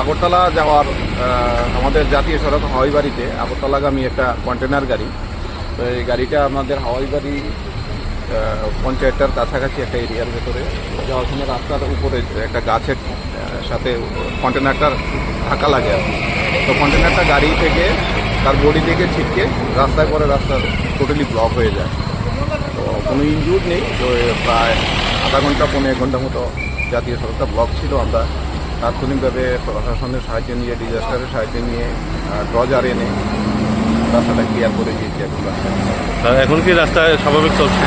আগরতলা যাওয়ার আমাদের জাতীয় সড়ক হাওয়াই বাড়িতে আগরতলাগামী একটা কন্টেনার গাড়ি। তো এই গাড়িটা আমাদের হাওয়াই বাড়ি পঞ্চায়েতটার কাছাকাছি একটা এরিয়ার ভেতরে যাওয়ার সময় রাস্তার উপরে একটা গাছের সাথে কন্টেনারটার ধাক্কা লাগে আর তো কন্টেনারটা গাড়ি থেকে, তার বডি থেকে ছিটকে রাস্তায় পরে রাস্তা টোটালি ব্লক হয়ে যায়। তো কোনো ইঞ্জুর নেই। তো প্রায় আধা ঘণ্টা পনেরো ঘণ্টা মতো জাতীয় সড়কটা ব্লক ছিল আমরা তাৎক্ষণিকভাবে প্রশাসনের সাহায্য নিয়ে ডিজাস্টারের সাহায্য নিয়ে ড্রজার এনে রাস্তাটা ক্লিয়ার করে দিয়েছি এখন রাস্তা এখন কি রাস্তায় স্বাভাবিক চলছে?